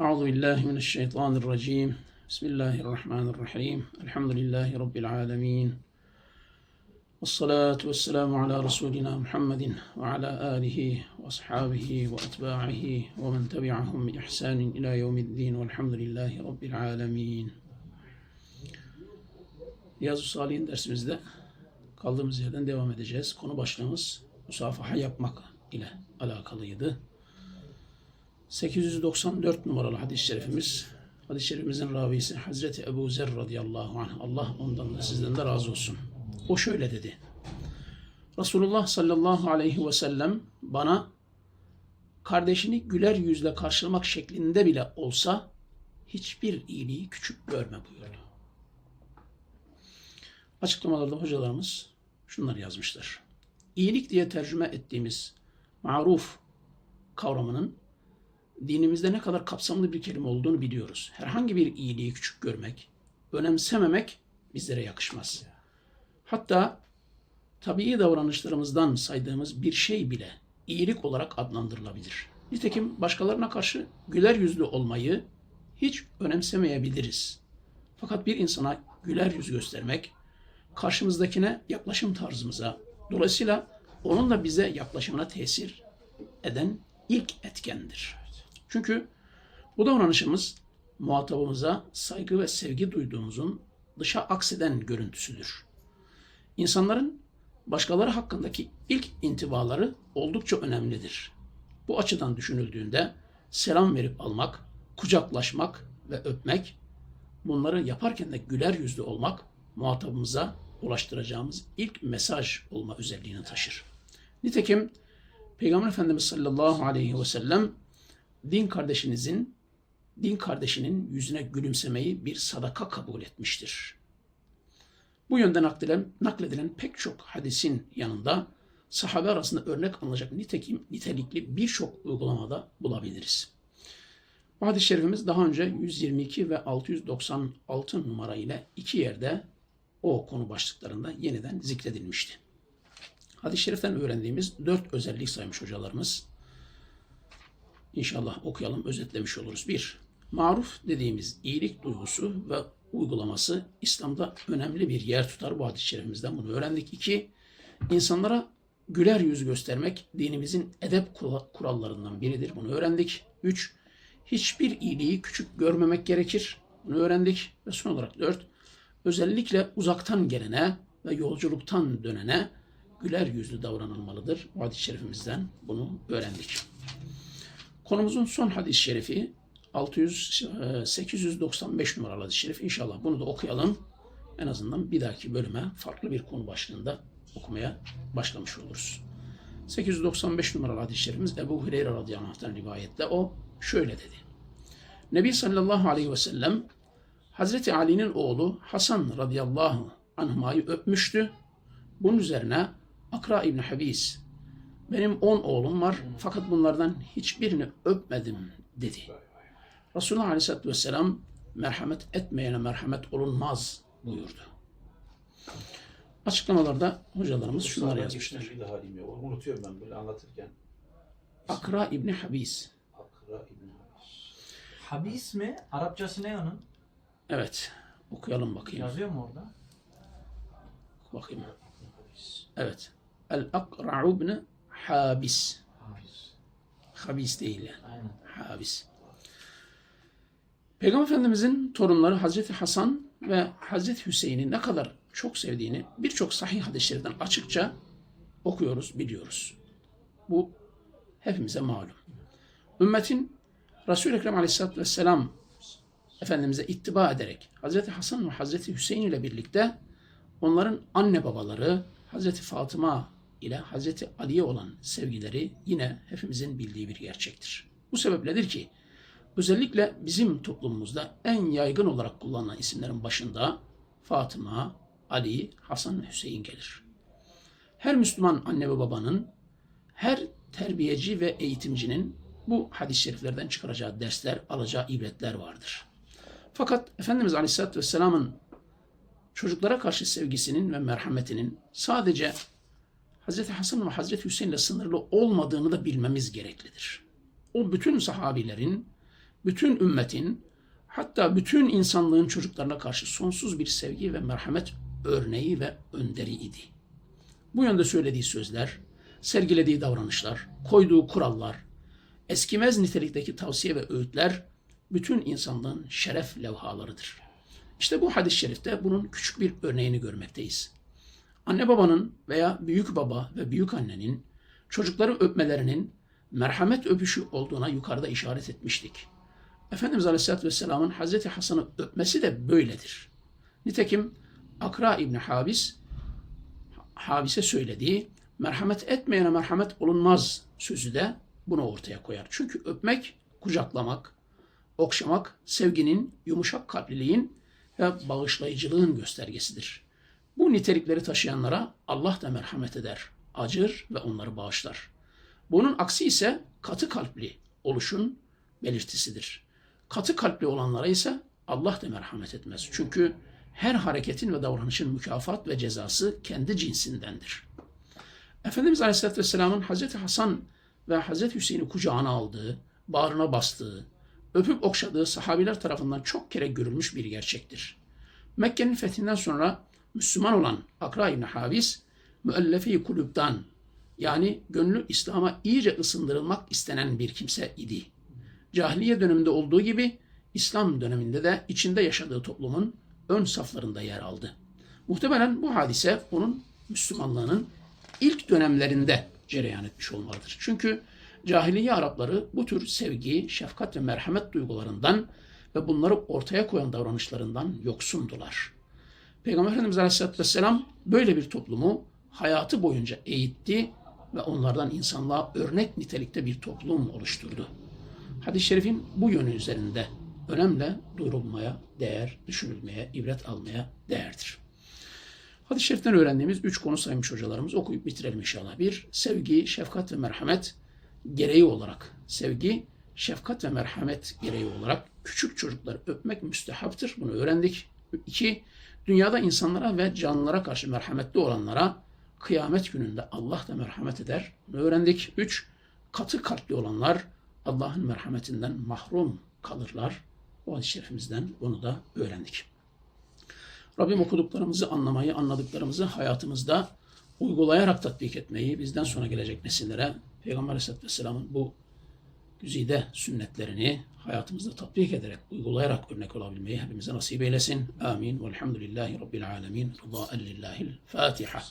Euzu billahi mineşşeytanirracim. Bismillahirrahmanirrahim. Elhamdülillahi rabbil alamin. Ves salatu vesselamu ala resulina Muhammedin ve ala alihi ve ashabihi ve etba'ihi ve men tebi'ahum bi ihsanin ila yevmiddin. Velhamdülillahi rabbil alamin. Riyazu Salih'in dersimizde kaldığımız yerden devam edeceğiz. Konu başlığımız musafaha yapmak ile alakalıydı. 894 numaralı hadis-i şerifimiz. Hadis-i şerifimizin ravisi Hazreti Ebu Zer radıyallahu anh. Allah ondan da sizden de razı olsun. O şöyle dedi. Resulullah sallallahu aleyhi ve sellem bana kardeşini güler yüzle karşılamak şeklinde bile olsa hiçbir iyiliği küçük görme buyurdu. Açıklamalarda hocalarımız şunları yazmışlar. İyilik diye tercüme ettiğimiz maruf kavramının dinimizde ne kadar kapsamlı bir kelime olduğunu biliyoruz. Herhangi bir iyiliği küçük görmek, önemsememek bizlere yakışmaz. Hatta tabii davranışlarımızdan saydığımız bir şey bile iyilik olarak adlandırılabilir. Nitekim başkalarına karşı güler yüzlü olmayı hiç önemsemeyebiliriz. Fakat bir insana güler yüz göstermek, karşımızdakine yaklaşım tarzımıza, dolayısıyla onun da bize yaklaşımına tesir eden ilk etkendir. Çünkü bu davranışımız muhatabımıza saygı ve sevgi duyduğumuzun dışa akseden görüntüsüdür. İnsanların başkaları hakkındaki ilk intibaları oldukça önemlidir. Bu açıdan düşünüldüğünde selam verip almak, kucaklaşmak ve öpmek, bunları yaparken de güler yüzlü olmak muhatabımıza ulaştıracağımız ilk mesaj olma özelliğini taşır. Nitekim Peygamber Efendimiz sallallahu aleyhi ve sellem din kardeşinizin din kardeşinin yüzüne gülümsemeyi bir sadaka kabul etmiştir. Bu yönden nakledilen, nakledilen pek çok hadisin yanında sahabe arasında örnek alınacak nitekim nitelikli birçok uygulamada bulabiliriz. Bu hadis-i şerifimiz daha önce 122 ve 696 numara ile iki yerde o konu başlıklarında yeniden zikredilmişti. Hadis-i şeriften öğrendiğimiz dört özellik saymış hocalarımız. İnşallah okuyalım, özetlemiş oluruz. Bir, maruf dediğimiz iyilik duygusu ve uygulaması İslam'da önemli bir yer tutar. Bu hadis-i şerifimizden bunu öğrendik. İki, insanlara güler yüz göstermek dinimizin edep kurallarından biridir. Bunu öğrendik. Üç, hiçbir iyiliği küçük görmemek gerekir. Bunu öğrendik. Ve son olarak dört, özellikle uzaktan gelene ve yolculuktan dönene güler yüzlü davranılmalıdır. Bu hadis-i şerifimizden bunu öğrendik. Konumuzun son hadis-i şerifi 600, 895 numaralı hadis-i şerif. İnşallah bunu da okuyalım. En azından bir dahaki bölüme farklı bir konu başlığında okumaya başlamış oluruz. 895 numaralı hadis-i şerifimiz Ebu Hureyre radıyallahu anh'tan rivayetle o şöyle dedi. Nebi sallallahu aleyhi ve sellem Hazreti Ali'nin oğlu Hasan radıyallahu anhmayı öpmüştü. Bunun üzerine Akra İbni Habis benim on oğlum var fakat bunlardan hiçbirini öpmedim dedi. Resulullah Aleyhisselatü Vesselam merhamet etmeyene merhamet olunmaz buyurdu. Açıklamalarda hocalarımız şunları yazmışlar. Onu unutuyorum ben böyle anlatırken. Akra İbni Habis. Akra İbn Habis. Habis mi? Arapçası ne onun? Evet. Okuyalım bakayım. Yazıyor mu orada? Bakayım. Evet. El Akra İbni Habis. Habis. Habis değil yani. Aynen. Habis. Peygamber Efendimizin torunları Hazreti Hasan ve Hazreti Hüseyin'i ne kadar çok sevdiğini birçok sahih hadislerden açıkça okuyoruz, biliyoruz. Bu hepimize malum. Ümmetin Resul-i Ekrem Aleyhisselatü Vesselam Efendimiz'e ittiba ederek Hazreti Hasan ve Hazreti Hüseyin ile birlikte onların anne babaları Hazreti Fatıma ile Hazreti Ali'ye olan sevgileri yine hepimizin bildiği bir gerçektir. Bu sebepledir ki özellikle bizim toplumumuzda en yaygın olarak kullanılan isimlerin başında Fatıma, Ali, Hasan ve Hüseyin gelir. Her Müslüman anne ve babanın, her terbiyeci ve eğitimcinin bu hadis-i şeriflerden çıkaracağı dersler, alacağı ibretler vardır. Fakat Efendimiz Aleyhisselatü Vesselam'ın çocuklara karşı sevgisinin ve merhametinin sadece Hz. Hasan ve Hz. Hüseyin ile sınırlı olmadığını da bilmemiz gereklidir. O bütün sahabilerin bütün ümmetin hatta bütün insanlığın çocuklarına karşı sonsuz bir sevgi ve merhamet örneği ve önderi idi. Bu yönde söylediği sözler, sergilediği davranışlar, koyduğu kurallar, eskimez nitelikteki tavsiye ve öğütler bütün insanlığın şeref levhalarıdır. İşte bu hadis-i şerifte bunun küçük bir örneğini görmekteyiz. Anne babanın veya büyük baba ve büyük annenin çocukları öpmelerinin merhamet öpüşü olduğuna yukarıda işaret etmiştik. Efendimiz Aleyhisselatü Vesselam'ın Hazreti Hasan'ı öpmesi de böyledir. Nitekim Akra İbni Habis Habis'e söylediği merhamet etmeyene merhamet olunmaz sözü de bunu ortaya koyar. Çünkü öpmek, kucaklamak, okşamak sevginin, yumuşak kalpliliğin ve bağışlayıcılığın göstergesidir. Bu nitelikleri taşıyanlara Allah da merhamet eder, acır ve onları bağışlar. Bunun aksi ise katı kalpli oluşun belirtisidir. Katı kalpli olanlara ise Allah da merhamet etmez. Çünkü her hareketin ve davranışın mükafat ve cezası kendi cinsindendir. Efendimiz Aleyhisselatü Vesselam'ın Hazreti Hasan ve Hazreti Hüseyin'i kucağına aldığı, bağrına bastığı, öpüp okşadığı sahabiler tarafından çok kere görülmüş bir gerçektir. Mekke'nin fethinden sonra Müslüman olan Akra İbni Habis, müellefi kulüpten yani gönlü İslam'a iyice ısındırılmak istenen bir kimse idi. Cahiliye döneminde olduğu gibi İslam döneminde de içinde yaşadığı toplumun ön saflarında yer aldı. Muhtemelen bu hadise onun Müslümanlığının ilk dönemlerinde cereyan etmiş olmalıdır. Çünkü cahiliye Arapları bu tür sevgi, şefkat ve merhamet duygularından ve bunları ortaya koyan davranışlarından yoksundular. Peygamber Efendimiz Aleyhisselatü Vesselam böyle bir toplumu hayatı boyunca eğitti ve onlardan insanlığa örnek nitelikte bir toplum oluşturdu. Hadis-i şerifin bu yönü üzerinde önemle duyurulmaya değer, düşünülmeye, ibret almaya değerdir. Hadis-i şeriften öğrendiğimiz üç konu saymış hocalarımız okuyup bitirelim inşallah. Bir, sevgi, şefkat ve merhamet gereği olarak, sevgi, şefkat ve merhamet gereği olarak küçük çocukları öpmek müstehaptır. Bunu öğrendik. İki, dünyada insanlara ve canlılara karşı merhametli olanlara kıyamet gününde Allah da merhamet eder. Bunu öğrendik. Üç, katı kalpli olanlar Allah'ın merhametinden mahrum kalırlar. O hadis-i şerifimizden bunu da öğrendik. Rabbim okuduklarımızı anlamayı, anladıklarımızı hayatımızda uygulayarak tatbik etmeyi, bizden sonra gelecek nesillere Peygamber Aleyhisselatü Vesselam'ın bu güzide sünnetlerini hayatımızda tatbik ederek, uygulayarak örnek olabilmeyi hepimize nasip eylesin. Amin. Velhamdülillahi Rabbil alemin. Rıdâen lillahil Fatiha.